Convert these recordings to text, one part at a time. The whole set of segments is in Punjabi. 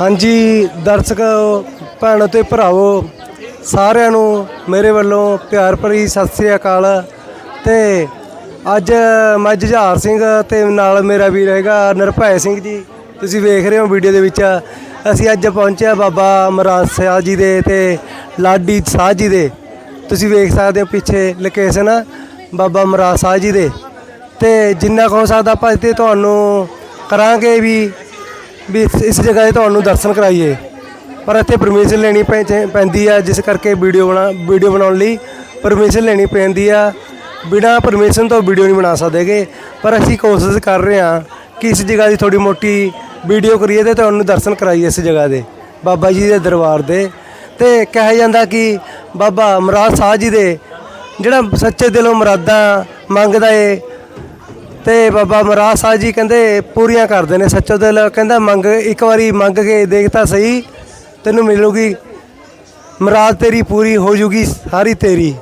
ਹਾਂਜੀ, ਦਰਸ਼ਕ, ਭੈਣੋ ਤੇ ਭਰਾਵੋ, ਸਾਰਿਆਂ ਨੂੰ ਮੇਰੇ ਵੱਲੋਂ ਪਿਆਰ ਭਰੀ ਸਤਿ ਸ੍ਰੀ ਅਕਾਲ। ਤੇ ਅੱਜ ਮੈਂ ਜੁਝਾਰ ਸਿੰਘ ਤੇ ਨਾਲ ਮੇਰਾ ਵੀਰ ਹੈਗਾ ਨਿਰਭੈ ਸਿੰਘ ਜੀ। ਤੁਸੀਂ ਵੇਖ ਰਹੇ ਹੋ ਵੀਡੀਓ ਦੇ ਵਿੱਚ। ਅਸੀਂ ਅੱਜ ਪਹੁੰਚੇ ਹਾਂ ਬਾਬਾ ਮਹਾਰਾਜ ਸਾਹਿਬ ਜੀ ਦੇ ਤੇ ਲਾਡੀ ਸਾਹ ਜੀ ਦੇ। ਤੁਸੀਂ ਵੇਖ ਸਕਦੇ ਹੋ ਪਿੱਛੇ ਲੋਕੇਸ਼ਨ ਬਾਬਾ ਮਹਾਰਾਜ ਸ਼ਾਹ ਜੀ ਦੇ। ਤੇ ਜਿੰਨਾ ਕੁ ਹੋ ਸਕਦਾ ਆਪਾਂ ਇੱਥੇ ਤੁਹਾਨੂੰ ਕਰਾਂਗੇ ਵੀ ਵੀ ਇਸ- ਇਸ ਜਗ੍ਹਾ 'ਤੇ ਤੁਹਾਨੂੰ ਦਰਸ਼ਨ ਕਰਾਈਏ। ਪਰ ਇੱਥੇ ਪਰਮਿਸ਼ਨ ਲੈਣੀ ਪੈ- ਚੈ- ਪੈਂਦੀ ਆ, ਜਿਸ ਕਰਕੇ ਵੀਡੀਓ ਬਣਾ ਵੀਡੀਓ ਬਣਾਉਣ ਲਈ ਪਰਮਿਸ਼ਨ ਲੈਣੀ ਪੈਂਦੀ ਆ। ਬਿਨਾਂ ਪਰਮਿਸ਼ਨ ਤੋਂ ਵੀਡੀਓ ਨਹੀਂ ਬਣਾ ਸਕਦੇਗੇ। ਪਰ ਅਸੀਂ ਕੋਸ਼ਿਸ਼ ਕਰ ਰਹੇ ਹਾਂ ਕਿ ਇਸ ਜਗ੍ਹਾ ਦੀ ਥੋੜੀ ਮੋਟੀ ਵੀਡੀਓ ਕਰੀਏ ਤੇ ਤੁਹਾਨੂੰ ਦਰਸ਼ਨ ਕਰਾਈਏ ਇਸ ਜਗ੍ਹਾ ਦੇ, ਬਾਬਾ ਜੀ ਦੇ ਦਰਬਾਰ ਦੇ। ਤੇ ਕਿਹਾ ਜਾਂਦਾ ਕਿ ਬਾਬਾ ਮਹਾਰਾਜ ਸਾਹਿਬ ਜੀ ਦੇ ਜਿਹੜਾ ਸੱਚੇ ਦਿਲੋਂ ਮੁਰਾਦਾਂ ਮੰਗਦਾ ਏ ਤੇ ਬਾਬਾ ਮਹਾਰਾਜ ਸਾਹਿਬ ਜੀ ਕਹਿੰਦੇ ਪੂਰੀਆਂ ਕਰਦੇ ਨੇ, ਸੱਚੋ ਦਿਲ ਕਹਿੰਦਾ ਮੰਗ, ਇੱਕ ਵਾਰੀ ਮੰਗ ਕੇ ਦੇਖ ਤਾਂ ਸਹੀ, ਤੈਨੂੰ ਮਿਲੂਗੀ। ਮੁਰਾਦ ਤੇਰੀ ਪੂਰੀ ਹੋ ਜੂਗੀ, ਸਾਰੀ ਤੇਰੀ।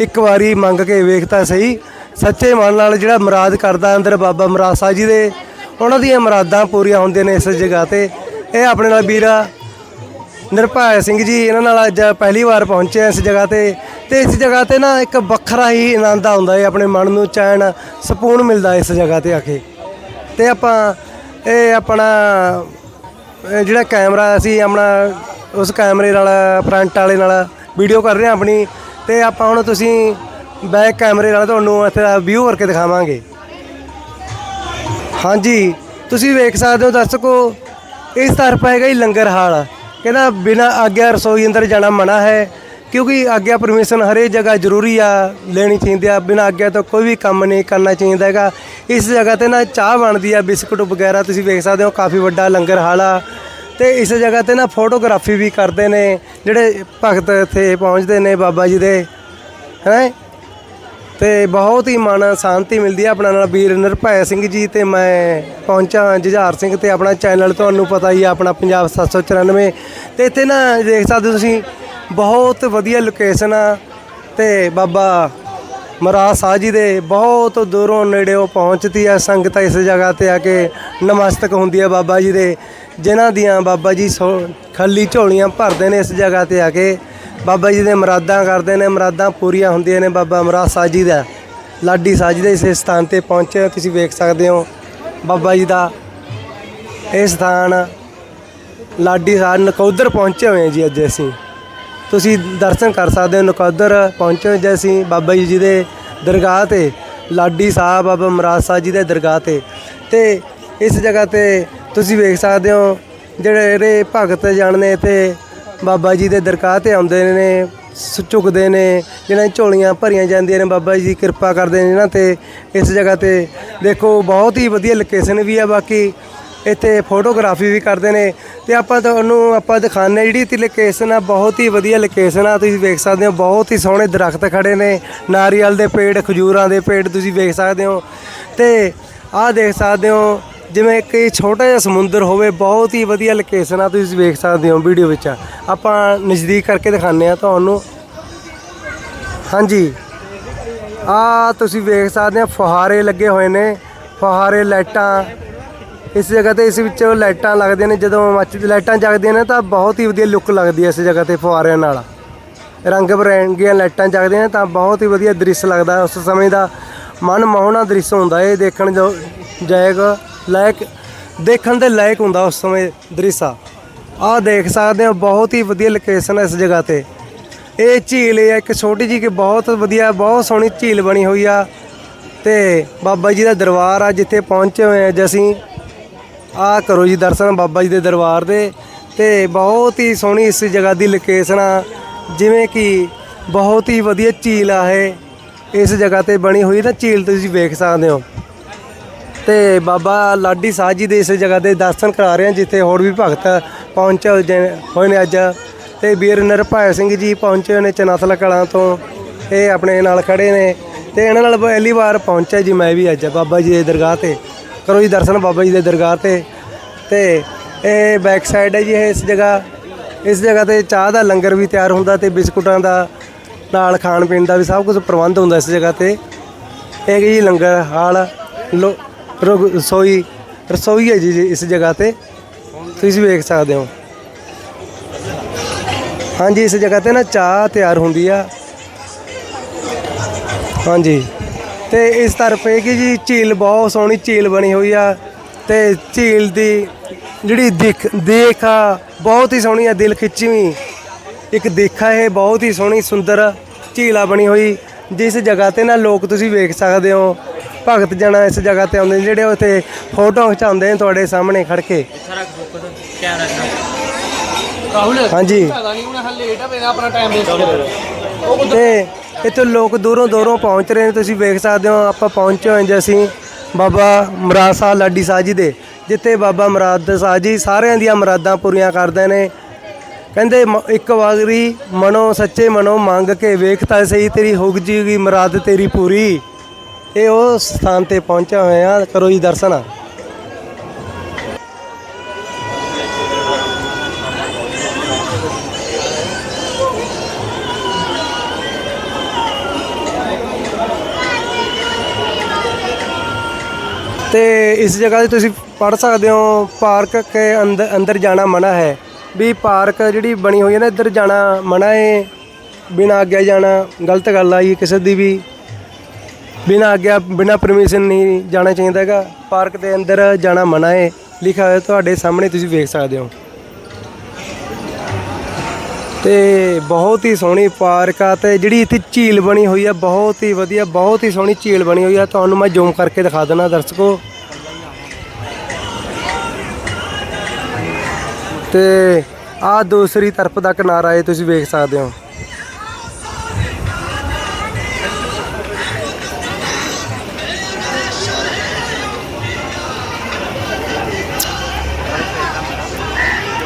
ਇੱਕ ਵਾਰੀ ਮੰਗ ਕੇ ਵੇਖ ਤਾਂ ਸਹੀ। ਸੱਚੇ ਮਨ ਨਾਲ ਜਿਹੜਾ ਮੁਰਾਦ ਕਰਦਾ ਅੰਦਰ ਬਾਬਾ ਮਹਾਰਾਜ ਸਾਹਿਬ ਜੀ ਦੇ, ਉਹਨਾਂ ਦੀਆਂ ਮੁਰਾਦਾਂ ਪੂਰੀਆਂ ਹੁੰਦੀਆਂ ਨੇ ਇਸ ਜਗ੍ਹਾ ਤੇ। ਇਹ ਆਪਣੇ ਨਾਲ ਵੀਰਾ ਨਿਰਭਾਇ ਸਿੰਘ ਜੀ, ਇਹਨਾਂ ਨਾਲ ਅੱਜ ਪਹਿਲੀ ਵਾਰ ਪਹੁੰਚੇ ਇਸ ਜਗ੍ਹਾ ਤੇ। ਤੇ ਇਸ ਜਗ੍ਹਾ ਤੇ ਨਾ ਇੱਕ ਵੱਖਰਾ ਹੀ ਆਨੰਦ ਆਉਂਦਾ ਹੈ, ਆਪਣੇ ਮਨ ਨੂੰ ਚੈਨ, ਸਕੂਨ ਮਿਲਦਾ ਇਸ ਜਗ੍ਹਾ ਤੇ ਆ ਕੇ। ਤੇ ਆਪਾਂ ਇਹ ਆਪਣਾ, ਇਹ ਜਿਹੜਾ ਕੈਮਰਾ ਅਸੀਂ ਆਪਣਾ ਉਸ ਕੈਮਰੇ ਨਾਲ, ਫਰੰਟ ਵਾਲੇ ਨਾਲ ਵੀਡੀਓ ਕਰ ਰਹੇ ਹਾਂ ਆਪਣੀ। ਤੇ ਆਪਾਂ ਹੁਣ ਤੁਸੀਂ ਬੈਕ ਕੈਮਰੇ ਨਾਲ ਤੁਹਾਨੂੰ ਇੱਥੇ ਦਾ ਵਿਊ ਕਰਕੇ ਦਿਖਾਵਾਂਗੇ। ਹਾਂਜੀ, ਤੁਸੀਂ ਵੇਖ ਸਕਦੇ ਹੋ ਦਰਸ਼ਕੋ, ਇਸ ਤਰਫ ਹੈਗਾ ਹੀ ਲੰਗਰ ਹਾਲ। ਕਹਿੰਦਾ ਬਿਨਾ ਆਗਿਆ ਰਸੋਈ ਅੰਦਰ ਜਾਣਾ ਮਨਾ ਹੈ। ਕਿਉਂਕਿ ਆਗਿਆ ਪਰਮਿਸ਼ਨ ਹਰੇ ਜਗ੍ਹਾ ਜ਼ਰੂਰੀ ਆ, ਲੈਣੀ ਚਾਹੀਦੀ ਆ। ਬਿਨਾਂ ਆਗਿਆ ਤੋਂ ਕੋਈ ਵੀ ਕੰਮ ਨਹੀਂ ਕਰਨਾ ਚਾਹੀਦਾ ਹੈਗਾ। ਇਸ ਜਗ੍ਹਾ ਤੇ ਨਾ ਚਾਹ ਬਣਦੀ ਆ, ਬਿਸਕੁਟ ਵਗੈਰਾ ਤੁਸੀਂ ਵੇਖ ਸਕਦੇ ਹੋ, ਕਾਫੀ ਵੱਡਾ ਲੰਗਰ ਹਾਲ। ਆ ਤੇ ਇਸ ਜਗ੍ਹਾ ਤੇ ਨਾ ਫੋਟੋਗ੍ਰਾਫੀ ਵੀ ਕਰਦੇ ਨੇ, ਜਿਹੜੇ ਭਗਤ ਇੱਥੇ ਪਹੁੰਚਦੇ ਨੇ ਬਾਬਾ ਜੀ ਦੇ ਹੈ ਤੇ ਬਹੁਤ ਹੀ ਮਨ ਸ਼ਾਂਤੀ ਮਿਲਦੀ ਹੈ ਆਪਣਾ ਨਾਲ। ਵੀਰ ਨਿਰਭੈ ਸਿੰਘ ਜੀ ਤੇ ਮੈਂ ਪਹੁੰਚਾ ਜੁਝਾਰ ਸਿੰਘ ਤੇ ਆਪਣਾ ਚੈਨਲ, ਤੁਹਾਨੂੰ ਪਤਾ ਹੀ ਆ ਆਪਣਾ ਪੰਜਾਬ 794 ਤੇ ਇੱਥੇ ਨਾ ਦੇਖ ਸਕਦੇ ਹੋ ਤੁਸੀਂ ਬਹੁਤ ਵਧੀਆ ਲੋਕੇਸ਼ਨ ਆ ਤੇ ਬਾਬਾ ਮਹਾਰਾਜ ਸਾਹਿਬ ਜੀ ਦੇ ਬਹੁਤ ਦੂਰੋਂ ਨੇੜੇੋਂ ਪਹੁੰਚਦੀ ਆ ਸੰਗਤ ਇਸ ਜਗ੍ਹਾ ਤੇ ਆ ਕੇ ਨਮਸਤਕ ਹੁੰਦੀ ਆ ਬਾਬਾ ਜੀ ਦੇ, ਜਿਨ੍ਹਾਂ ਦੀਆਂ ਬਾਬਾ ਜੀ ਸੋ ਖਾਲੀ ਝੋਲੀਆਂ ਭਰਦੇ ਨੇ ਇਸ ਜਗ੍ਹਾ ਤੇ ਆ ਕੇ। ਬਾਬਾ ਜੀ ਦੇ ਮਰਾਦਾਂ ਕਰਦੇ ਨੇ, ਮਰਾਦਾਂ ਪੂਰੀਆਂ ਹੁੰਦੀਆਂ ਨੇ ਬਾਬਾ ਮਹਾਰਾਜ ਸਾਹਿਬ ਜੀ ਦਾ। ਲਾਡੀ ਸਾਹਿਬ ਜੀ ਦੇ ਇਸ ਸਥਾਨ ਤੇ ਪਹੁੰਚੇ ਤੁਸੀਂ ਵੇਖ ਸਕਦੇ ਹੋ ਬਾਬਾ ਜੀ ਦਾ ਇਹ ਸਥਾਨ ਲਾਡੀ ਸਾਹਿਬ ਨਕੋਦਰ ਪਹੁੰਚੇ ਹੋਏ ਜੀ ਅੱਜ ਅਸੀਂ। ਤੁਸੀਂ ਦਰਸ਼ਨ ਕਰ ਸਕਦੇ ਹੋ, ਨਕੋਦਰ ਪਹੁੰਚੋ ਜੇ ਅਸੀਂ ਬਾਬਾ ਜੀ ਦੇ ਦਰਗਾਹ ਤੇ, ਲਾਡੀ ਸਾਹਿਬ, ਬਾਬਾ ਮਹਾਰਾਜ ਸਾਹਿਬ ਜੀ ਦੇ ਦਰਗਾਹ ਤੇ। ਤੇ ਇਸ ਜਗ੍ਹਾ ਤੇ ਤੁਸੀਂ ਵੇਖ ਸਕਦੇ ਹੋ, ਜਿਹੜੇ ਭਗਤ ਜਾਣਨੇ ਤੇ ਬਾਬਾ ਜੀ ਦੇ ਦਰਗਾਹ ਤੇ ਆਉਂਦੇ ਨੇ, ਸ- ਝੁਕਦੇ ਨੇ, ਜਿਹਨਾਂ ਝੋਲੀਆਂ ਭਰੀਆਂ ਜਾਂਦੀਆਂ ਨੇ, ਬਾਬਾ ਜੀ ਦੀ ਕਿਰਪਾ ਕਰਦੇ ਨੇ ਇਹਨਾਂ ਤੇ। ਇਸ ਜਗ੍ਹਾ ਤੇ ਦੇਖੋ, ਬਹੁਤ ਹੀ ਵਧੀਆ ਲੋਕੇਸ਼ਨ ਵੀ ਆ ਬਾਕੀ। ਇੱਥੇ ਫੋਟੋਗ੍ਰਾਫੀ ਵੀ ਕਰਦੇ ਨੇ ਤੇ ਆਪਾਂ ਤੁਹਾਨੂੰ ਆਪਾਂ ਦਿਖਾਉਂਦੇ ਜਿਹੜੀ ਇੱਥੇ ਲੋਕੇਸ਼ਨ ਆ, ਬਹੁਤ ਹੀ ਵਧੀਆ ਲੋਕੇਸ਼ਨ ਆ। ਤੁਸੀਂ ਵੇਖ ਸਕਦੇ ਹੋ, ਬਹੁਤ ਹੀ ਸੋਹਣੇ ਦਰਖਤ ਖੜੇ ਨੇ। ਨਾਰੀਅਲ ਦੇ ਪੇੜ, ਖਜੂਰਾਂ ਦੇ ਪੇੜ ਤੁਸੀਂ ਵੇਖ ਸਕਦੇ ਹੋ। ਤੇ ਆਹ ਦੇਖ ਸਕਦੇ ਹੋ, ਜਿਵੇਂ ਕਿ ਛੋਟਾ ਜਿਹਾ ਸਮੁੰਦਰ ਹੋਵੇ, ਬਹੁਤ ਹੀ ਵਧੀਆ ਲੋਕੇਸ਼ਨ ਆ। ਤੁਸੀਂ ਵੇਖ ਸਕਦੇ ਹੋ ਵੀਡੀਓ ਵਿੱਚ। ਆਪਾਂ ਨਜ਼ਦੀਕ ਕਰਕੇ ਦਿਖਾਉਂਦੇ ਆ ਤੁਹਾਨੂੰ। ਹਾਂਜੀ। ਆ ਤੁਸੀਂ ਵੇਖ ਸਕਦੇ ਆ ਫੁਹਾਰੇ ਲੱਗੇ ਹੋਏ ਨੇ। ਫੁਹਾਰੇ ਲਾਈਟਾਂ ਇਸ ਜਗ੍ਹਾ ਤੇ ਇਸ ਵਿੱਚ ਲਾਈਟਾਂ ਲੱਗਦੀਆਂ ਨੇ, ਜਦੋਂ ਮੱਚ ਲਾਈਟਾਂ ਜਗਦੀਆਂ ਨੇ ਤਾਂ ਬਹੁਤ ਹੀ ਵਧੀਆ ਲੁੱਕ ਲੱਗਦੀ ਹੈ ਇਸ ਜਗ੍ਹਾ ਤੇ ਫੁਆਰਿਆਂ ਨਾਲ। ਰੰਗ ਬਰੰਗੀਆਂ ਲਾਈਟਾਂ ਜਗਦੀਆਂ ਨੇ ਤਾਂ ਬਹੁਤ ਹੀ ਵਧੀਆ ਦ੍ਰਿਸ਼ ਲੱਗਦਾ, ਉਸ ਸਮੇਂ ਦਾ ਮਨ ਮੋਹਣਾ ਦ੍ਰਿਸ਼ ਹੁੰਦਾ, ਇਹ ਦੇਖਣ ਜੋ ਜਾਇਕ ਲਾਇਕ, ਦੇਖਣ ਦੇ ਲਾਇਕ ਹੁੰਦਾ ਉਸ ਸਮੇਂ ਦ੍ਰਿਸ਼ ਆ। ਆਹ ਦੇਖ ਸਕਦੇ ਹੋ, ਬਹੁਤ ਹੀ ਵਧੀਆ ਲੋਕੇਸ਼ਨ ਹੈ ਇਸ ਜਗ੍ਹਾ ਤੇ। ਇਹ ਝੀਲ ਹੈ ਇੱਕ ਛੋਟੀ ਜਿਹੀ ਕਿ ਬਹੁਤ ਵਧੀਆ, ਬਹੁਤ ਸੋਹਣੀ ਝੀਲ ਬਣੀ ਹੋਈ ਆ। ਤੇ ਬਾਬਾ ਜੀ ਦਾ ਦਰਬਾਰ ਆ, ਜਿੱਥੇ ਪਹੁੰਚੇ ਹੋਏ ਆ ਅੱਜ ਅਸੀਂ। ਆ ਕਰੋ ਜੀ ਦਰਸ਼ਨ ਬਾਬਾ ਜੀ ਦੇ ਦਰਬਾਰ ਦੇ ਤੇ ਬਹੁਤ ਹੀ ਸੋਹਣੀ ਇਸ ਜਗ੍ਹਾ ਦੀ ਲੋਕੇਸ਼ਨ ਆ। ਜਿਵੇਂ ਕਿ ਬਹੁਤ ਹੀ ਵਧੀਆ ਝੀਲ ਆ ਇਹ। ਇਸ ਜਗ੍ਹਾ ਤੇ ਬਣੀ ਹੋਈ ਨਾ ਝੀਲ ਤੁਸੀਂ ਵੇਖ ਸਕਦੇ ਹੋ। ਤੇ ਬਾਬਾ ਲਾਡੀ ਸਾਹਿਬ ਜੀ ਦੇ ਇਸ ਜਗ੍ਹਾ ਦੇ ਦਰਸ਼ਨ ਕਰਾ ਰਹੇ ਹਾਂ ਜਿੱਥੇ ਹੋਰ ਵੀ ਭਗਤ ਪਹੁੰਚੇ ਹੋਏ ਜੇ- ਹੋਏ ਨੇ ਅੱਜ। ਤੇ ਵੀਰ ਨਿਰਭੈ ਸਿੰਘ ਜੀ ਪਹੁੰਚੇ ਹੋਏ ਨੇ ਚਨਥਲ ਕਲਾਂ ਤੋਂ। ਇਹ ਆਪਣੇ ਨਾਲ ਖੜੇ ਨੇ। ਤੇ ਇਹਨਾਂ ਨਾਲ ਪਹਿਲੀ ਵਾਰ ਪਹੁੰਚਿਆ ਜੀ ਮੈਂ ਵੀ ਅੱਜ ਬਾਬਾ ਜੀ ਦੇ ਦਰਗਾਹ ਤੇ। ਕਰੋ ਜੀ ਦਰਸ਼ਨ ਬਾਬਾ ਜੀ ਦੇ ਦਰਗਾਹ ਤੇ। ਤੇ ਇਹ ਬੈਕ ਸਾਈਡ ਹੈ ਜੀ ਇਹ ਇਸ ਜਗ੍ਹਾ। ਇਸ ਜਗ੍ਹਾ ਤੇ ਚਾਹ ਦਾ ਲੰਗਰ ਵੀ ਤਿਆਰ ਹੁੰਦਾ ਤੇ ਬਿਸਕੁਟਾਂ ਦਾ ਨਾਲ ਖਾਣ ਪੀਣ ਦਾ ਵੀ ਸਭ ਕੁਝ ਪ੍ਰਬੰਧ ਹੁੰਦਾ ਇਸ ਜਗ੍ਹਾ ਤੇ। ਇਹ ਜੀ ਲੰਗਰ ਹਾਲ, ਲੋ ਰਸੋਈ ਰਸੋਈ ਹੈ ਜੀ ਜੀ ਇਸ ਜਗ੍ਹਾ ਤੇ। ਤੁਸੀਂ ਵੇਖ ਸਕਦੇ ਹੋ। ਹਾਂਜੀ, ਇਸ ਜਗ੍ਹਾ ਤੇ ਨਾ ਚਾਹ ਤਿਆਰ ਹੁੰਦੀ ਆ। ਹਾਂਜੀ। ਤੇ ਇਸ ਤਰਫ ਇਹ ਕਿ ਜੀ ਝੀਲ ਬਹੁਤ ਸੋਹਣੀ ਝੀਲ ਬਣੀ ਹੋਈ ਆ ਤੇ ਝੀਲ ਦੀ ਜਿਹੜੀ ਦੇਖ ਦੇਖ ਆ ਬਹੁਤ ਹੀ ਸੋਹਣੀ ਆ ਦਿਲ ਖਿੱਚਵੀਂ ਇੱਕ ਦੇਖਾ ਇਹ ਬਹੁਤ ਹੀ ਸੋਹਣੀ ਸੁੰਦਰ ਝੀਲਾ ਬਣੀ ਹੋਈ। ਜਿਸ ਜਗ੍ਹਾ ਤੇ ਨਾ ਲੋਕ ਤੁਸੀਂ ਵੇਖ ਸਕਦੇ ਹੋ ਭਗਤ ਜਣਾ ਇਸ ਜਗ੍ਹਾ ਤੇ ਆਉਂਦੇ ਨੇ ਜਿਹੜੇ ਉੱਥੇ ਫੋਟੋ ਖਿਚਾਉਂਦੇ ਨੇ ਤੁਹਾਡੇ ਸਾਹਮਣੇ ਖੜ ਕੇ। ਰਾਹੁਲ ਹਾਂਜੀ। ਪਤਾ ਨਹੀਂ ਹੁਣ ਹਲ ਲੇਟ ਆ ਮੇਰਾ ਆਪਣਾ ਟਾਈਮ ਵੇਸਟ ਤੇ ਇੱਥੇ ਲੋਕ ਦੂਰੋਂ ਦੂਰੋਂ ਪਹੁੰਚ ਰਹੇ ਨੇ, ਤੁਸੀਂ ਵੇਖ ਸਕਦੇ ਹੋ, ਆਪਾਂ ਪਹੁੰਚੇ ਹੋਏ ਜੀ ਅਸੀਂ ਬਾਬਾ ਮੁਰਾਦ ਸਾਹਿਬ ਲਾਡੀ ਸਾਹ ਜੀ ਦੇ, ਜਿੱਥੇ ਬਾਬਾ ਮੁਰਾਦ ਸਾਹਿਬ ਜੀ ਸਾਰਿਆਂ ਦੀਆਂ ਮੁਰਾਦਾਂ ਪੂਰੀਆਂ ਕਰਦੇ ਨੇ। ਕਹਿੰਦੇ ਮ- ਇੱਕ ਵਾਰੀ ਮਨੋ ਸੱਚੇ ਮਨੋ ਮੰਗ ਕੇ ਵੇਖ ਤਾਂ ਸਹੀ, ਤੇਰੀ ਹੋਗ ਜੀਗੀ ਮੁਰਾਦ ਤੇਰੀ ਪੂਰੀ। ਇਹ ਉਹ ਸਥਾਨ ਤੇ ਪਹੁੰਚਿਆ ਹੋਇਆ ਕਰੋ ਜੀ ਦਰਸ਼ਨ। ਤੇ ਇਸ ਜਗ੍ਹਾ ਤੇ ਤੁਸੀਂ ਪੜ ਸਕਦੇ ਹੋ, ਪਾਰਕ ਕੇ ਅੰਦਰ ਅੰਦਰ ਜਾਣਾ ਮਨਾ ਹੈ। ਵੀ ਪਾਰਕ ਜਿਹੜੀ ਬਣੀ ਹੋਈ ਹੈ ਨਾ, ਇੱਧਰ ਜਾਣਾ ਮਨਾ ਹੈ, ਬਿਨਾਂ ਆਗਿਆ ਜਾਣਾ, ਗਲਤ ਗੱਲ ਆ ਜੀ, ਕਿਸੇ ਦੀ ਵੀ। ਬਿਨਾਂ ਆਗਿਆ, ਬਿਨਾਂ ਪਰਮਿਸ਼ਨ ਨਹੀਂ ਜਾਣਾ ਚਾਹੀਦਾ ਹੈਗਾ। ਪਾਰਕ ਦੇ ਅੰਦਰ ਜਾਣਾ ਮਨਾ ਹੈ। ਲਿਖਿਆ ਹੋਇਆ ਤੁਹਾਡੇ ਸਾਹਮਣੇ ਤੁਸੀਂ ਵੇਖ ਸਕਦੇ ਹੋ। ਤੇ ਬਹੁਤ ਹੀ ਸੋਹਣੀ ਪਾਰਕ ਆ ਤੇ ਜਿਹੜੀ ਇੱਥੇ ਝੀਲ ਬਣੀ ਹੋਈ ਆ, ਬਹੁਤ ਹੀ ਵਧੀਆ, ਬਹੁਤ ਹੀ ਸੋਹਣੀ ਝੀਲ ਬਣੀ ਹੋਈ ਆ। ਤੁਹਾਨੂੰ ਮੈਂ ਜ਼ੂਮ ਕਰਕੇ ਦਿਖਾ ਦਿੰਦਾ ਦਰਸ਼ਕੋ। ਤੇ ਆ ਦੂਸਰੀ ਤਰਫ ਦਾ ਕਿਨਾਰਾ ਇਹ ਤੁਸੀਂ ਵੇਖ ਸਕਦੇ ਹੋ।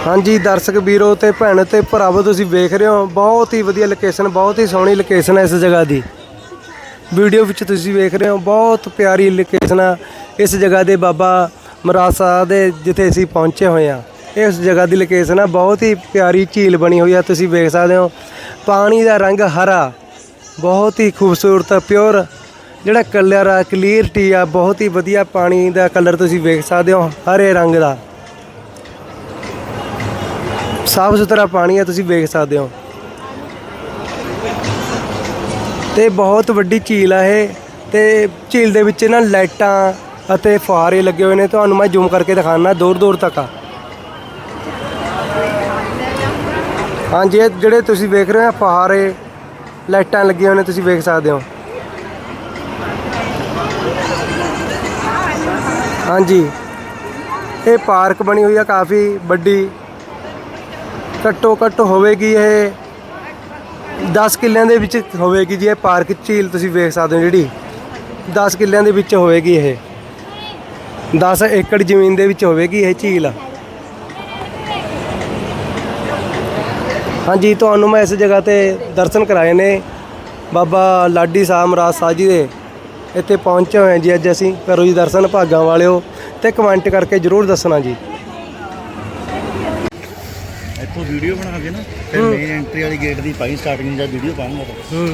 ਹਾਂਜੀ, ਦਰਸ਼ਕ ਵੀਰੋ ਤੇ ਭੈਣ ਤੇ ਭਰਾਵੋ ਤੁਸੀਂ ਵੇਖ ਰਹੇ ਹੋ, ਬਹੁਤ ਹੀ ਵਧੀਆ ਲੋਕੇਸ਼ਨ ਬਹੁਤ ਹੀ ਸੋਹਣੀ ਲੋਕੇਸ਼ਨ ਹੈ ਇਸ ਜਗ੍ਹਾ ਦੀ। ਵੀਡੀਓ ਵਿੱਚ ਤੁਸੀਂ ਵੇਖ ਰਹੇ ਹੋ, ਬਹੁਤ ਪਿਆਰੀ ਲੋਕੇਸ਼ਨ ਆ ਇਸ ਜਗ੍ਹਾ ਦੇ ਬਾਬਾ ਮਰਾਦ ਸਾਹਿਬ ਦੇ, ਜਿੱਥੇ ਅਸੀਂ ਪਹੁੰਚੇ ਹੋਏ ਆ ਇਸ ਜਗ੍ਹਾ ਦੀ ਲੋਕੇਸ਼ਨ ਆ, ਬਹੁਤ ਹੀ ਪਿਆਰੀ ਝੀਲ ਬਣੀ ਹੋਈ ਆ, ਤੁਸੀਂ ਵੇਖ ਸਕਦੇ ਹੋ। ਪਾਣੀ ਦਾ ਰੰਗ ਹਰਾ, ਬਹੁਤ ਹੀ ਖੂਬਸੂਰਤ ਪਿਓਰ ਜਿਹੜਾ ਕਲਰ ਆ ਕਲੀਅਰਟੀ ਆ, ਬਹੁਤ ਹੀ ਵਧੀਆ ਪਾਣੀ ਦਾ ਕਲਰ ਤੁਸੀਂ ਵੇਖ ਸਕਦੇ ਹੋ, ਹਰੇ ਰੰਗ ਦਾ। ਸਾਫ਼ ਸੁਥਰਾ ਪਾਣੀ ਆ ਤੁਸੀਂ ਵੇਖ ਸਕਦੇ ਹੋ। ਤੇ ਬਹੁਤ ਵੱਡੀ ਝੀਲ ਆ ਇਹ। ਤੇ ਝੀਲ ਦੇ ਵਿੱਚ ਨਾ ਲਾਈਟਾਂ ਅਤੇ ਫੁਹਾਰੇ ਲੱਗੇ ਹੋਏ ਨੇ। ਤੁਹਾਨੂੰ ਮੈਂ ਜ਼ੂਮ ਕਰਕੇ ਦਿਖਾਣਾ ਦੂਰ ਦੂਰ ਤੱਕ ਆ। ਹਾਂਜੀ, ਇਹ ਜਿਹੜੇ ਤੁਸੀਂ ਵੇਖ ਰਹੇ ਹੋ ਫੁਹਾਰੇ, ਲਾਈਟਾਂ ਲੱਗੀਆਂ ਹੋਈਆਂ ਨੇ, ਤੁਸੀਂ ਵੇਖ ਸਕਦੇ ਹੋ। ਹਾਂਜੀ। ਇਹ ਪਾਰਕ ਬਣੀ ਹੋਈ ਆ, ਕਾਫੀ ਵੱਡੀ। ਘੱਟੋ ਘੱਟ ਹੋਵੇਗੀ ਇਹ 10 ਕਿੱਲਿਆਂ ਦੇ ਵਿੱਚ ਹੋਵੇਗੀ ਜੀ ਇਹ ਪਾਰਕ ਝੀਲ, ਤੁਸੀਂ ਵੇਖ ਸਕਦੇ ਹੋ ਜਿਹੜੀ। 10 ਕਿੱਲਿਆਂ ਦੇ ਵਿੱਚ ਹੋਵੇਗੀ ਇਹ। 10 ਏਕੜ ਜ਼ਮੀਨ ਦੇ ਵਿੱਚ ਹੋਵੇਗੀ ਇਹ ਝੀਲ। ਹਾਂਜੀ, ਤੁਹਾਨੂੰ ਮੈਂ ਇਸ ਜਗ੍ਹਾ ਤੇ ਦਰਸ਼ਨ ਕਰਾਏ ਨੇ। ਬਾਬਾ ਲਾਡੀ ਸਾਹਿਬ ਮਹਾਰਾਜ ਸਾਹਿਬ ਜੀ ਦੇ ਇੱਥੇ ਪਹੁੰਚੇ ਹੋਏ ਜੀ ਅੱਜ ਅਸੀਂ। ਕਰੋ ਜੀ ਦਰਸ਼ਨ, ਭਾਗਾਂ ਵਾਲਿਓ। ਤੇ ਕਮੈਂਟ ਕਰਕੇ ਜਰੂਰ ਦੱਸਣਾ ਜੀ। ਇੱਥੋਂ ਵੀਡੀਓ ਬਣਾ ਕੇ ਨਾ ਫਿਰ ਮੇਨ ਐਂਟਰੀ ਵਾਲੀ ਗੇਟ ਦੀ ਪਾਈ ਸਟਾਰਟਿੰਗ ਦਾ ਵੀਡੀਓ ਪਾਉਂਗਾ।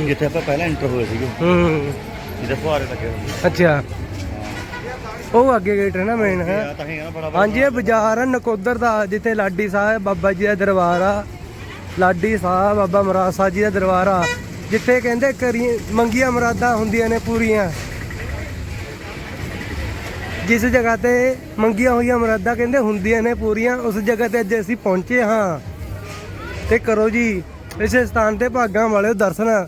ਜਿੱਥੇ ਆਪਾਂ ਪਹਿਲਾਂ ਐਂਟਰ ਹੋਏ ਸੀਗੇ। ਹੂੰ। ਫੁਹਾਰੇ ਲੱਗੇ ਹੋਏ ਸੀ। ਅੱਛਾ। ਉਹ ਅੱਗੇ ਗੇਟ ਹੈ ਨਾ ਮੇਨ ਹੈ ਆ ਤਾਂ ਹੀ ਆ ਨਾ ਬੜਾ ਹਾਂਜੀ ਇਹ ਬਾਜ਼ਾਰ ਹੈ ਨਕੋਦਰ ਦਾ ਜਿੱਥੇ ਲਾਡੀ ਸਾਹਿਬ ਬਾਬਾ ਜੀ ਦਾ ਦਰਬਾਰ ਆ। ਲਾਡੀ ਸਾਹਿਬ ਬਾਬਾ ਮਰਾਦ ਸਾਹਿਬ ਜੀ ਦਾ ਦਰਬਾਰ ਆ। ਜਿੱਥੇ ਕਹਿੰਦੇ ਕਰੀ ਮੰਗੀਆਂ ਮਰਾਦਾਂ ਹੁੰਦੀਆਂ ਨੇ ਪੂਰੀਆਂ। ਜਿਸ ਜਗ੍ਹਾ ਤੇ ਮੰਗੀਆਂ ਹੋਈਆਂ ਮਰਾਦਾਂ ਕਹਿੰਦੇ ਹੁੰਦੀਆਂ ਨੇ ਪੂਰੀਆਂ, ਉਸ ਜਗ੍ਹਾ ਤੇ ਅੱਜ ਅਸੀਂ ਪਹੁੰਚੇ ਹਾਂ। ਤੇ ਕਰੋ ਜੀ, ਇਸੇ ਸਥਾਨ ਤੇ ਭਾਗਾਂ ਵਾਲਿਓ ਦਰਸ਼ਨ।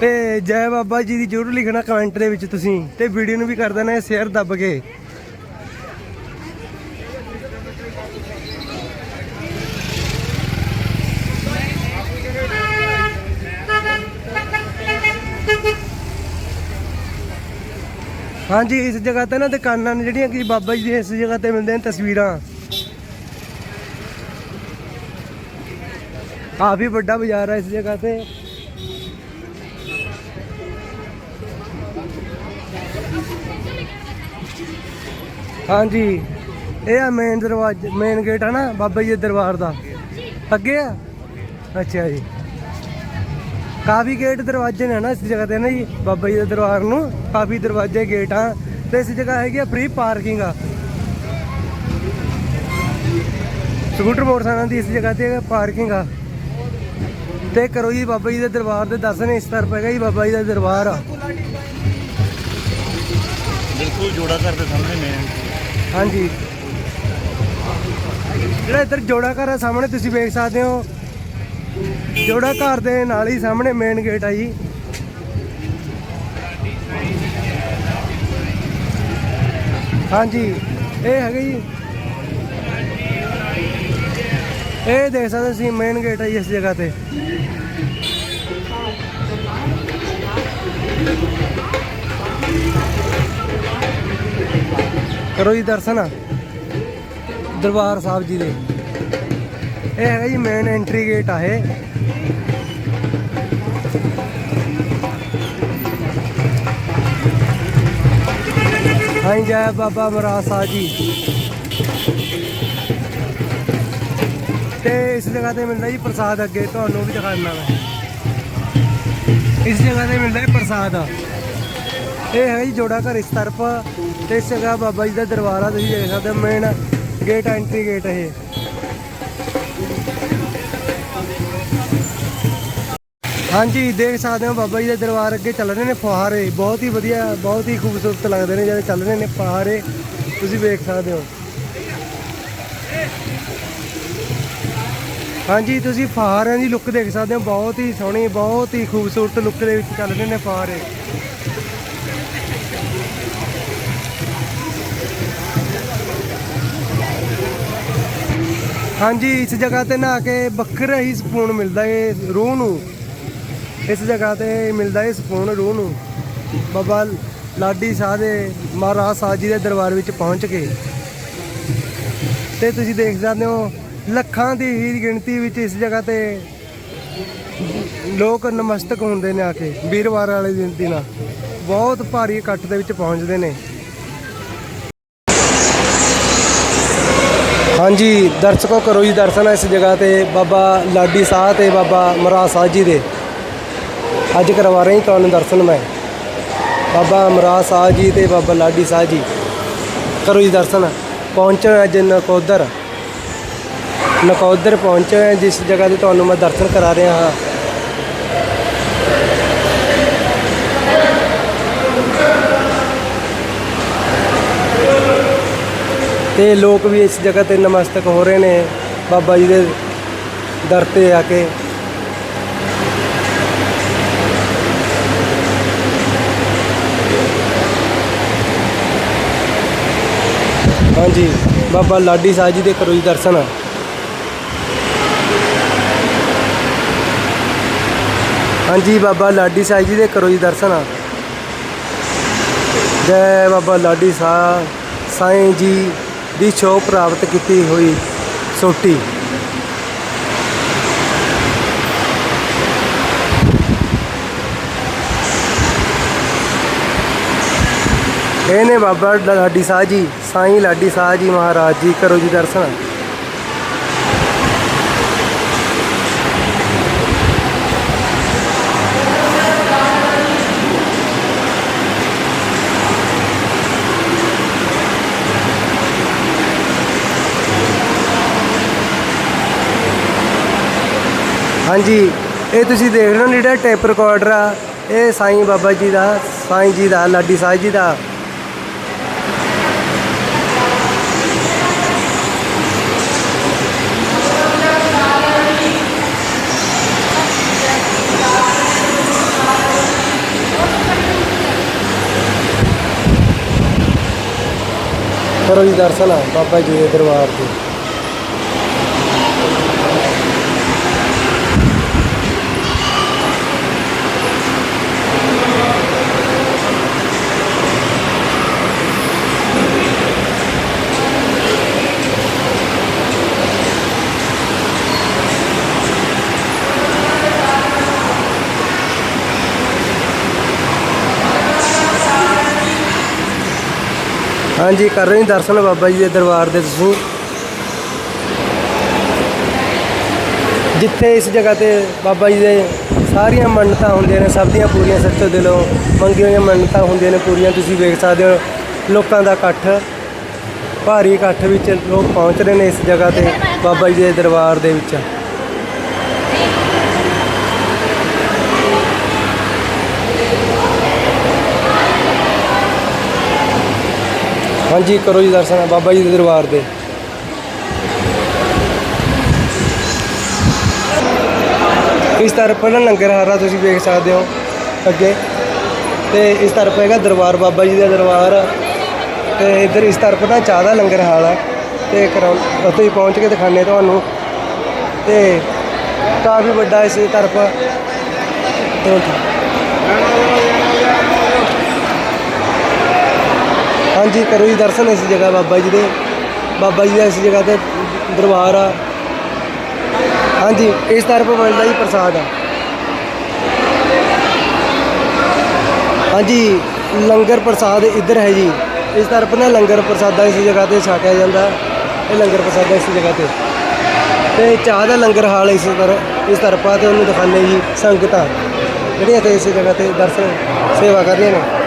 ਤੇ ਜੈ ਬਾਬਾ ਜੀ ਦੀ ਜਰੂਰ ਲਿਖਣਾ ਕਮੈਂਟ ਦੇ ਵਿੱਚ ਤੁਸੀਂ, ਤੇ ਵੀਡੀਓ ਨੂੰ ਵੀ ਕਰ ਦੇਣਾ ਸ਼ੇਅਰ ਦੱਬ ਕੇ। ਹਾਂਜੀ, ਇਸ ਜਗ੍ਹਾ ਤੇ ਨਾ ਦੁਕਾਨਾਂ ਨੇ ਜਿਹੜੀਆਂ ਕਿ ਬਾਬਾ ਜੀ ਦੀਆਂ ਇਸ ਜਗ੍ਹਾ ਤੇ ਮਿਲਦੇ ਨੇ ਤਸਵੀਰਾਂ। ਕਾਫੀ ਵੱਡਾ ਬਾਜ਼ਾਰ ਹੈ ਇਸ ਜਗ੍ਹਾ ਤੇ। ਹਾਂਜੀ, ਇਹ ਆ ਮੇਨ ਦਰਵਾਜ਼ਾ ਮੇਨ ਗੇਟ ਹੈ ਨਾ ਬਾਬਾ ਜੀ ਦੇ ਦਰਬਾਰ ਦਾ। ਅੱਗੇ ਆ? ਅੱਛਾ ਜੀ। ਕਾਫੀ ਗੇਟ ਦਰਵਾਜ਼ੇ ਨੇ ਨਾ ਇਸ ਜਗ੍ਹਾ ਤੇ ਨਾ ਜੀ ਬਾਬਾ ਜੀ ਦੇ ਦਰਬਾਰ ਨੂੰ। ਕਾਫੀ ਦਰਵਾਜ਼ੇ ਗੇਟ ਆ। ਤੇ ਇਸ ਜਗ੍ਹਾ ਹੈਗੀ ਆ ਫ੍ਰੀ ਪਾਰਕਿੰਗ ਆ। ਸਕੂਟਰ ਮੋਟਰਸਾਈਕਲਾਂ ਦੀ ਇਸ ਜਗ੍ਹਾ ਤੇ ਪਾਰਕਿੰਗ ਆ। ਤੇ ਕਰੋ ਜੀ ਬਾਬਾ ਜੀ ਦੇ ਦਰਬਾਰ ਦੇ ਦਰਸ਼ਨ ਇਸ ਤਰ੍ਹਾਂ ਹੈਗਾ ਜੀ ਬਾਬਾ ਜੀ ਦਾ ਦਰਬਾਰ ਆ। ਬਿਲਕੁਲ ਜੋੜਾ ਘਰ ਦੇ ਸਾਹਮਣੇ ਮੇਨ ਹਾਂਜੀ। ਜਿਹੜਾ ਇੱਧਰ ਜੋੜਾ ਘਰ ਆ ਸਾਹਮਣੇ ਤੁਸੀਂ ਵੇਖ ਸਕਦੇ ਹੋ। ਜੋੜਾ ਘਰ ਦੇ ਨਾਲ ਹੀ ਸਾਹਮਣੇ ਮੇਨ ਗੇਟ ਆ ਜੀ। ਹਾਂਜੀ, ਇਹ ਹੈਗਾ ਜੀ। ਇਹ ਦੇਖ ਸਕਦੇ ਸੀ ਮੇਨ ਗੇਟ ਆ ਜੀ ਇਸ ਜਗ੍ਹਾ ਤੇ। ਕਰੋ ਜੀ ਦਰਸ਼ਨ। ਦਰਬਾਰ ਸਾਹਿਬ ਜੀ ਦੇ। ਇਹ ਹੈਗਾ ਜੀ ਮੇਨ ਐਂਟਰੀ ਗੇਟ ਆ ਇਹ। ਹਾਂ ਜੈ ਬਾਬਾ ਮਹਾਰਾਜ ਸਾਹਿਬ ਜੀ। ਤੇ ਇਸ ਜਗ੍ਹਾ ਤੇ ਮਿਲਦਾ ਜੀ ਪ੍ਰਸਾਦ ਅੱਗੇ, ਤੁਹਾਨੂੰ ਵੀ ਦਿਖਾਉਣਾ ਮੈਂ। ਇਸ ਜਗ੍ਹਾ ਤੇ ਮਿਲਦਾ ਹੈ ਪ੍ਰਸਾਦ। ਇਹ ਹੈ ਜੀ ਜੋੜਾ ਘਰ ਇਸ ਤਰਫ। ਤੇ ਇਸ ਜਗ੍ਹਾ ਬਾਬਾ ਜੀ ਦਾ ਦਰਬਾਰ ਆ, ਤੁਸੀਂ ਦੇਖ ਸਕਦੇ ਹੋ ਮੇਨ ਗੇਟ ਐਂਟਰੀ ਗੇਟ ਇਹ। ਹਾਂਜੀ, ਦੇਖ ਸਕਦੇ ਹੋ ਬਾਬਾ ਜੀ ਦੇ ਦਰਬਾਰ ਅੱਗੇ ਚੱਲ ਰਹੇ ਨੇ ਫੁਹਾਰੇ। ਬਹੁਤ ਹੀ ਵਧੀਆ, ਬਹੁਤ ਹੀ ਖੂਬਸੂਰਤ ਲੱਗਦੇ ਨੇ ਜਦੋਂ ਚੱਲ ਰਹੇ ਨੇ ਫੁਹਾਰੇ। ਤੁਸੀਂ ਵੇਖ ਸਕਦੇ ਹੋ। ਹਾਂਜੀ, ਤੁਸੀਂ ਫੁਹਾਰਿਆਂ ਦੀ ਲੁੱਕ ਦੇਖ ਸਕਦੇ ਹੋ। ਬਹੁਤ ਹੀ ਸੋਹਣੀ, ਬਹੁਤ ਹੀ ਖੂਬਸੂਰਤ ਲੁੱਕ ਦੇ ਵਿੱਚ ਚੱਲ ਰਹੇ ਨੇ ਫੁਹਾਰੇ। ਹਾਂਜੀ, ਇਸ ਜਗ੍ਹਾ ਤੇ ਨਹਾ ਕੇ ਵੱਖਰਾ ਹੀ ਸਕੂਨ ਮਿਲਦਾ ਏ ਰੂਹ ਨੂੰ। ਇਸ ਜਗ੍ਹਾ ਤੇ ਮਿਲਦਾ ਏ ਸਕੂਨ ਰੂਹ ਨੂੰ। ਬਾਬਾ ਲਾਡੀ ਸਾਹ ਦੇ ਮਹਾਰਾਜ ਸਾਹਿਬ ਜੀ ਦੇ ਦਰਬਾਰ ਵਿੱਚ ਪਹੁੰਚ ਕੇ। ਤੇ ਤੁਸੀਂ ਦੇਖ ਸਕਦੇ ਹੋ, ਲੱਖਾਂ ਦੀ ਹੀ ਗਿਣਤੀ ਵਿੱਚ ਇਸ ਜਗ੍ਹਾ ਤੇ ਲੋਕ ਨਮਸਤਕ ਹੁੰਦੇ ਨੇ ਆ ਕੇ, ਵੀਰਵਾਰ ਵਾਲੇ ਦਿਨ ਦਿਨਾਂ ਬਹੁਤ ਭਾਰੀ ਇਕੱਠ ਦੇ ਵਿੱਚ ਪਹੁੰਚਦੇ ਨੇ। ਹਾਂਜੀ, ਦਰਸ਼ਕੋ ਕਰੋ ਜੀ ਦਰਸ਼ਨ ਇਸ ਜਗ੍ਹਾ ਤੇ, ਬਾਬਾ ਲਾਡੀ ਸਾਹ ਤੇ ਬਾਬਾ ਮਹਾਰਾਜ ਸਾਹਿਬ ਜੀ ਦੇ। ਅੱਜ ਕਰਵਾ ਰਹੀ ਤੁਹਾਨੂੰ ਦਰਸ਼ਨ ਮੈਂ। ਬਾਬਾ ਅਮਰਾਜ ਸਾਹਿਬ ਜੀ ਤੇ ਬਾਬਾ ਲਾਡੀ ਸਾਹਿਬ ਜੀ। ਕਰੋ ਜੀ ਦਰਸ਼ਨ। ਪਹੁੰਚੇ ਹੋਏ ਅੱਜ ਨਕੋਦਰ। ਨਕੋਦਰ ਪਹੁੰਚੇ ਹਾਂ, ਜਿਸ ਜਗ੍ਹਾ ਤੇ ਤੁਹਾਨੂੰ ਮੈਂ ਦਰਸ਼ਨ ਕਰਾ ਰਿਹਾ ਹਾਂ। ਤੇ ਲੋਕ ਵੀ ਇਸ ਜਗ੍ਹਾ ਤੇ ਨਮਸਤਕ ਹੋ ਰਹੇ ਨੇ। ਬਾਬਾ ਜੀ ਦੇ ਦਰ ਤੇ ਆ ਕੇ। ਹਾਂਜੀ, ਬਾਬਾ ਲਾਡੀ ਸਾਹਿਬ ਜੀ ਦੇ ਕਰੋ ਜੀ ਦਰਸ਼ਨ ਹਾਂਜੀ, ਬਾਬਾ ਲਾਡੀ ਸਾਹਿਬ ਜੀ ਦੇ ਕਰੋ ਜੀ ਦਰਸ਼ਨ ਜੈ ਬਾਬਾ ਲਾਡੀ ਸਾਹਿਬ ਸਾਈਂ ਜੀ ਦੀ ਛੋਹ ਪ੍ਰਾਪਤ ਕੀਤੀ ਹੋਈ ਸੋਟੀ। ਇਹ ਨੇ ਬਾਬਾ ਲਾਡੀ ਸਾਹਿਬ ਜੀ, ਸਾਈਂ ਲਾਡੀ ਸਾਹਿਬ ਜੀ ਮਹਾਰਾਜ ਜੀ, ਕਰੋ ਜੀ ਦਰਸ਼ਨ। ਹਾਂਜੀ, ਇਹ ਤੁਸੀਂ ਦੇਖ ਰਹੇ ਹੋ ਜਿਹੜਾ ਟੇਪ ਰਿਕਾਰਡਰ ਆ, ਇਹ ਸਾਈਂ ਬਾਬਾ ਜੀ ਦਾ, ਸਾਈਂ ਜੀ ਦਾ, ਲਾਡੀ ਸਾਹਿਬ ਜੀ ਦਾ। ਕਰੋ ਜੀ ਆ ਬਾਬਾ ਜੀ ਦੇ ਦਰਬਾਰ ਦੇ ਹਾਂਜੀ, ਕਰ ਰਹੇ ਹਾਂ ਦਰਸ਼ਨ ਬਾਬਾ ਜੀ ਦੇ ਦਰਬਾਰ ਦੇ ਤੁਸੀਂ। ਜਿੱਥੇ ਇਸ ਜਗ੍ਹਾ ਤੇ ਬਾਬਾ ਜੀ ਦੇ ਸਾਰੀਆਂ ਮੰਨਤਾਂ ਹੁੰਦੀਆਂ ਨੇ, ਸਭ ਦੀਆਂ ਪੂਰੀਆਂ ਸੱਚੋ ਦਿਲੋਂ ਮੰਗੀਆਂ ਹੋਈਆਂ ਮੰਨਤਾਂ ਹੁੰਦੀਆਂ ਨੇ ਪੂਰੀਆਂ, ਤੁਸੀਂ ਵੇਖ ਸਕਦੇ ਹੋ ਲੋਕਾਂ ਦਾ ਇਕੱਠ, ਭਾਰੀ ਇਕੱਠ ਵਿੱਚ ਲੋਕ ਪਹੁੰਚ ਰਹੇ ਨੇ ਇਸ ਜਗ੍ਹਾ ਤੇ ਬਾਬਾ ਜੀ ਦੇ ਦਰਬਾਰ ਦੇ ਵਿੱਚ। ਹਾਂਜੀ, ਕਰੋ ਜੀ ਦਰਸ਼ਨ ਬਾਬਾ ਜੀ ਦੇ ਦਰਬਾਰ ਦੇ। ਇਸ ਤਰਫ ਨਾ ਲੰਗਰ ਹਾਰਾ ਤੁਸੀਂ ਵੇਖ ਸਕਦੇ ਹੋ ਅੱਗੇ। ਤੇ ਇਸ ਤਰਫ ਹੈਗਾ ਦਰਬਾਰ ਬਾਬਾ ਜੀ ਦਾ ਦਰਬਾਰ। ਤੇ ਇੱਧਰ ਇਸ ਤਰਫ ਨਾ ਚਾਹ ਦਾ ਲੰਗਰ ਹਾਲ ਹੈ ਤੇ ਕਰਾਉ ਉੱਥੇ ਹੀ ਪਹੁੰਚ ਕੇ ਦਿਖਾਣੇ ਤੁਹਾਨੂੰ। ਤੇ ਕਾਫੀ ਵੱਡਾ ਇਸ ਤਰਫ। ਤੇ ਹਾਂਜੀ, ਕਰੋ ਜੀ ਦਰਸ਼ਨ ਇਸ ਜਗ੍ਹਾ ਬਾਬਾ ਜੀ ਦੇ। ਬਾਬਾ ਜੀ ਦਾ ਇਸ ਜਗ੍ਹਾ ਤੇ ਦਰਬਾਰ ਆ। ਹਾਂਜੀ, ਇਸ ਤਰਫ ਮਿਲਦਾ ਜੀ ਪ੍ਰਸਾਦ। ਆ ਹਾਂਜੀ, ਲੰਗਰ ਪ੍ਰਸਾਦ ਇੱਧਰ ਹੈ ਜੀ। ਇਸ ਤਰਫ ਨਾ ਲੰਗਰ ਪ੍ਰਸਾਦਾ ਇਸ ਜਗ੍ਹਾ ਤੇ ਛਕਿਆ ਜਾਂਦਾ। ਇਹ ਲੰਗਰ ਪ੍ਰਸਾਦਾ ਇਸ ਜਗ੍ਹਾ ਤੇ। ਤੇ ਚਾਹ ਦਾ ਲੰਗਰ ਹਾਲ ਇਸ ਤਰ੍ਹਾਂ, ਇਸ ਤਰਫ ਆ ਤੇ ਉਹਨੂੰ ਦਿਖਾਣੇ ਜੀ ਸੰਗਤਾਂ। ਜਿਹੜੀਆਂ ਤੇ ਇਸ ਜਗ੍ਹਾ ਤੇ ਦਰਸ਼ਨ ਸੇਵਾ ਕਰ ਰਹੀਆਂ ਨੇ।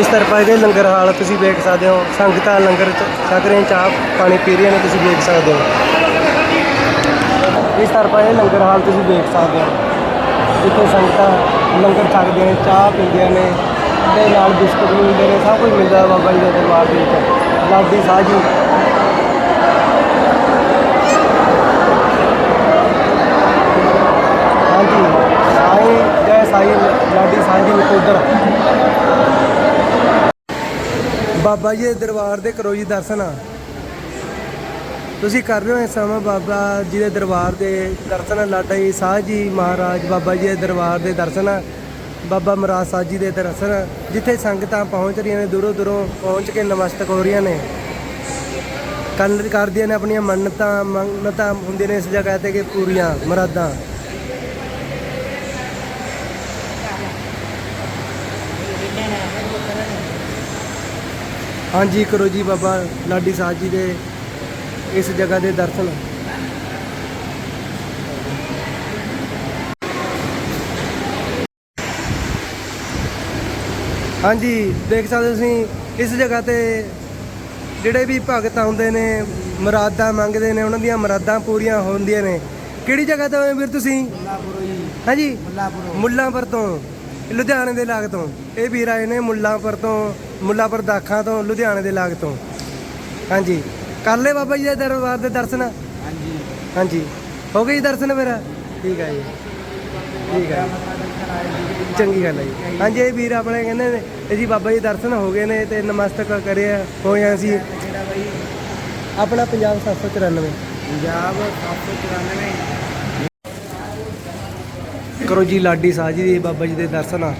ਇਸ ਤਰਫਾ ਇਹਦੇ ਲੰਗਰ ਹਾਲ ਤੁਸੀਂ ਵੇਖ ਸਕਦੇ ਹੋ। ਸੰਗਤਾਂ ਲੰਗਰ ਛਕ ਰਹੀਆਂ, ਚਾਹ ਪਾਣੀ ਪੀ ਰਹੀਆਂ ਨੇ, ਤੁਸੀਂ ਵੇਖ ਸਕਦੇ ਹੋ। ਇਸ ਤਰਫਾ ਇਹ ਲੰਗਰ ਹਾਲ ਤੁਸੀਂ ਵੇਖ ਸਕਦੇ ਹੋ। ਇੱਥੇ ਸੰਗਤਾਂ ਲੰਗਰ ਛਕਦੀਆਂ ਨੇ, ਚਾਹ ਪੀਂਦੀਆਂ ਨੇ ਤੇ ਨਾਲ ਬਿਸਕੁਟ ਵੀ ਮਿਲਦੇ ਨੇ, ਸਭ ਕੁਝ ਮਿਲਦਾ ਬਾਬਾ ਜੀ ਦੇ ਦਰਬਾਰ ਦੇ ਵਿੱਚ। ਲਾਡੀ ਸਾਜੀ ਹਾਂਜੀ ਸਾਈ ਜੈ ਸਾਈ, ਲਾਡੀ ਸਾਹ ਨਕੋਦਰ ਬਾਬਾ ਜੀ ਦੇ ਦਰਬਾਰ ਦੇ ਕਰੋ ਜੀ ਦਰਸ਼ਨ। ਤੁਸੀਂ ਕਰ ਰਹੇ ਹੋ ਇਸ ਸਮਾਂ ਬਾਬਾ ਜੀ ਦੇ ਦਰਬਾਰ ਦੇ ਦਰਸ਼ਨ। ਲਾਡਾ ਜੀ ਸਾਹ ਜੀ ਮਹਾਰਾਜ ਬਾਬਾ ਜੀ ਦੇ ਦਰਬਾਰ ਦੇ ਦਰਸ਼ਨ। ਬਾਬਾ ਮਹਾਰਾਜ ਸਾਹਿਬ ਜੀ ਦੇ ਦਰਸ਼ਨ। ਜਿੱਥੇ ਸੰਗਤਾਂ ਪਹੁੰਚ ਰਹੀਆਂ ਨੇ, ਦੂਰੋਂ ਦੂਰੋਂ ਪਹੁੰਚ ਕੇ ਨਮਸਤਕ ਹੋ ਰਹੀਆਂ ਨੇ। ਕੰਨ ਕਰਦੀਆਂ ਨੇ ਆਪਣੀਆਂ ਮੰਨਤਾਂ ਮੰਨਤਾਂ ਹੁੰਦੀਆਂ ਨੇ ਇਸ ਜਗ੍ਹਾ ਤੇ ਕਿ ਪੂਰੀਆਂ ਮਰਾਦਾਂ। ਹਾਂਜੀ ਕਰੋ ਜੀ ਬਾਬਾ ਲਾਡੀ ਸਾਹਿਬ ਜੀ ਦੇ ਇਸ ਜਗ੍ਹਾ ਦੇ ਦਰਸ਼ਨ। ਹਾਂਜੀ ਦੇਖ ਸਕਦੇ ਤੁਸੀਂ ਇਸ ਜਗ੍ਹਾ ਤੇ ਜਿਹੜੇ ਵੀ ਭਗਤ ਆਉਂਦੇ ਨੇ ਮੁਰਾਦਾਂ ਮੰਗਦੇ ਨੇ ਉਹਨਾਂ ਦੀਆਂ ਮੁਰਾਦਾਂ ਪੂਰੀਆਂ ਹੁੰਦੀਆਂ ਨੇ। ਕਿਹੜੀ ਜਗ੍ਹਾ ਤੋਂ ਆਏ ਵੀਰ ਤੁਸੀਂ? ਹਾਂਜੀ ਮੁੱਲਾਂਪੁਰ ਤੋਂ। ਲੁਧਿਆਣੇ ਦੇ ਲਾਗ ਤੋਂ। ਇਹ ਵੀਰ ਆਏ ਨੇ ਮੁੱਲਾਂਪੁਰ ਤੋਂ ਮੁੱਲਾਂਪੁਰ ਦਾਖਾਂ ਤੋਂ ਲੁਧਿਆਣੇ ਦੇ ਲਾਗ ਤੋਂ। ਹਾਂਜੀ। ਕਰ ਲੈ ਬਾਬਾ ਜੀ ਦੇ ਦਰਬਾਰ ਦੇ ਦਰਸ਼ਨ? ਹਾਂਜੀ। ਹਾਂਜੀ। ਹੋ ਗਏ ਜੀ ਦਰਸ਼ਨ ਫਿਰ? ਠੀਕ ਹੈ ਜੀ। ਠੀਕ ਹੈ ਚੰਗੀ ਗੱਲ ਹੈ ਜੀ। ਹਾਂਜੀ ਇਹ ਵੀਰ ਆਪਣੇ ਕਹਿੰਦੇ ਨੇ ਇਹ ਜੀ ਬਾਬਾ ਜੀ ਦਰਸ਼ਨ ਹੋ ਗਏ ਨੇ ਤੇ ਨਮਸਤਕ ਕਰਿਆ ਹੋਏ ਅਸੀਂ। ਆਪਣਾ ਪੰਜਾਬ 794 ਪੰਜਾਬ 794 ਕਰੋ ਜੀ, ਲਾਡੀ ਸਾਹ ਜੀ ਦੇ, ਬਾਬਾ ਜੀ ਦੇ ਦਰਸ਼ਨ ਆ।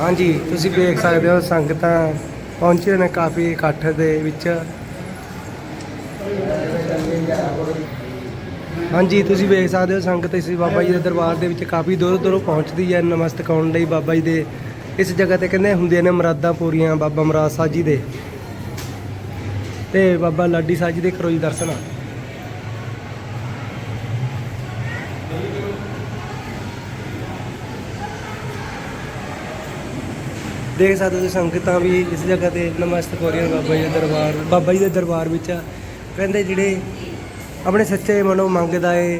ਹਾਂਜੀ, ਤੁਸੀਂ ਵੇਖ ਸਕਦੇ ਹੋ, ਸੰਗਤਾਂ ਪਹੁੰਚੇ ਨੇ ਕਾਫੀ ਇਕੱਠ ਦੇ ਵਿੱਚ। ਹਾਂਜੀ, ਤੁਸੀਂ ਵੇਖ ਸਕਦੇ ਹੋ, ਸੰਗਤ ਇਸ ਬਾਬਾ ਜੀ ਦੇ ਦਰਬਾਰ ਦੇ ਵਿੱਚ ਕਾਫੀ ਦੂਰੋਂ ਦੂਰੋਂ ਪਹੁੰਚਦੀ ਹੈ। ਨਮਸਤਕ ਕਰਨ ਲਈ ਬਾਬਾ ਜੀ ਦੇ ਇਸ ਜਗ੍ਹਾ ਤੇ ਕਹਿੰਦੇ ਹੁੰਦੀਆਂ ਨੇ ਮਰਾਦਾਂ ਪੂਰੀਆਂ ਬਾਬਾ ਮਰਾਦ ਸਾਹਿਬ ਜੀ ਦੇ। ਤੇ ਬਾਬਾ ਲਾਡੀ ਸਾਹਿਬ ਜੀ ਦੇ ਕਰੋਈ ਜੀ ਦਰਸ਼ਨ ਦੇਖ ਸਕਦੇ ਹੋ ਤੁਸੀਂ ਸੰਗਤਾਂ ਵੀ ਇਸ ਜਗ੍ਹਾ ਤੇ ਨਮਸਤਕ ਹੋ ਰਹੀਆਂ ਬਾਬਾ ਜੀ ਦੇ ਦਰਬਾਰ, ਬਾਬਾ ਜੀ ਦੇ ਦਰਬਾਰ ਵਿੱਚ। ਕਹਿੰਦੇ ਜਿਹੜੇ ਆਪਣੇ ਸੱਚੇ ਮਨੋਂ ਮੰਗਦਾ ਏ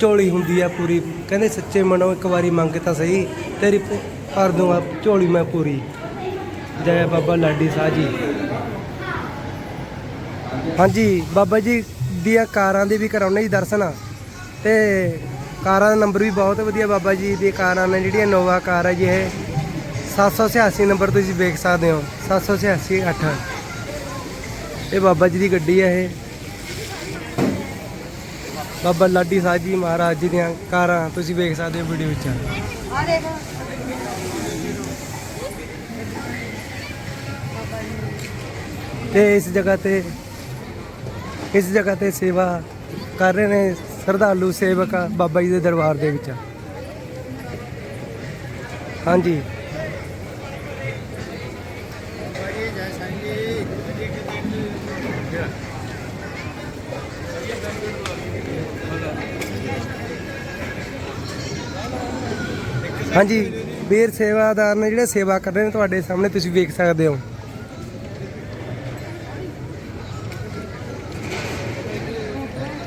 ਝੋਲੀ ਹੁੰਦੀ ਆ ਪੂਰੀ। ਕਹਿੰਦੇ ਸੱਚੇ ਮਨੋਂ ਇੱਕ ਵਾਰੀ ਮੰਗ ਤਾਂ ਸਹੀ, ਤੇਰੀ ਭਰ ਦੂੰਗਾ ਝੋਲੀ ਮੈਂ ਪੂਰੀ। ਜੈ ਬਾਬਾ ਲਾਡੀ ਸਾਹ ਜੀ। ਹਾਂਜੀ, ਬਾਬਾ ਜੀ ਦੀਆਂ ਕਾਰਾਂ ਦੇ ਵੀ ਕਰਾਉਣੇ ਜੀ ਦਰਸ਼ਨ। ਤੇ ਕਾਰਾਂ ਦਾ ਨੰਬਰ ਵੀ ਬਹੁਤ ਵਧੀਆ ਬਾਬਾ ਜੀ ਦੀ ਕਾਰਾਂ ਨੇ, ਜਿਹੜੀਆਂ ਨੋਵਾ ਕਾਰ ਹੈ ਜੀ ਇਹ। 786 ਨੰਬਰ ਤੁਸੀਂ ਵੇਖ ਸਕਦੇ ਹੋ। 786 8 ਇਹ ਬਾਬਾ ਜੀ ਦੀ ਗੱਡੀ ਹੈ ਇਹ। ਬਾਬਾ ਲਾਡੀ ਸਾਹਿਬ ਜੀ ਮਹਾਰਾਜ ਜੀ ਦੀਆਂ ਕਾਰਾਂ ਤੁਸੀਂ ਵੇਖ ਸਕਦੇ ਹੋ ਵੀਡੀਓ ਵਿੱਚ। ਤੇ ਇਸ ਜਗ੍ਹਾ ਤੇ, ਇਸ ਜਗ੍ਹਾ ਤੇ ਸੇਵਾ ਕਰ ਰਹੇ ਨੇ ਸ਼ਰਧਾਲੂ ਸੇਵਕ ਬਾਬਾ ਜੀ ਦੇ ਦਰਬਾਰ ਦੇ ਵਿੱਚ। ਹਾਂਜੀ। ਹਾਂਜੀ, ਵੀਰ ਸੇਵਾਦਾਰ ਨੇ ਜਿਹੜੇ ਸੇਵਾ ਕਰ ਰਹੇ ਨੇ ਤੁਹਾਡੇ ਸਾਹਮਣੇ, ਤੁਸੀਂ ਵੇਖ ਸਕਦੇ ਹੋ।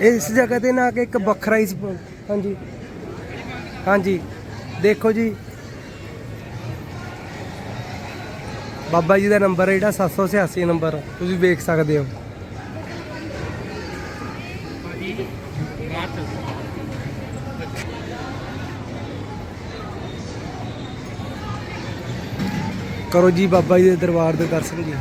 ਇਸ ਜਗ੍ਹਾ ਤੇ ਨਾ ਕਿ ਇੱਕ ਵੱਖਰਾ ਹੀ ਸਪ- ਹਾਂਜੀ। ਹਾਂਜੀ, ਦੇਖੋ ਜੀ। ਬਾਬਾ ਜੀ ਦਾ ਨੰਬਰ ਹੈ ਜਿਹੜਾ 786 ਨੰਬਰ। ਤੁਸੀਂ ਵੇਖ ਸਕਦੇ ਹੋ। ਕਰੋ ਜੀ ਬਾਬਾ ਜੀ ਦੇ ਦਰਬਾਰ ਦੇ ਦਰਸ਼ਨ ਜੀ।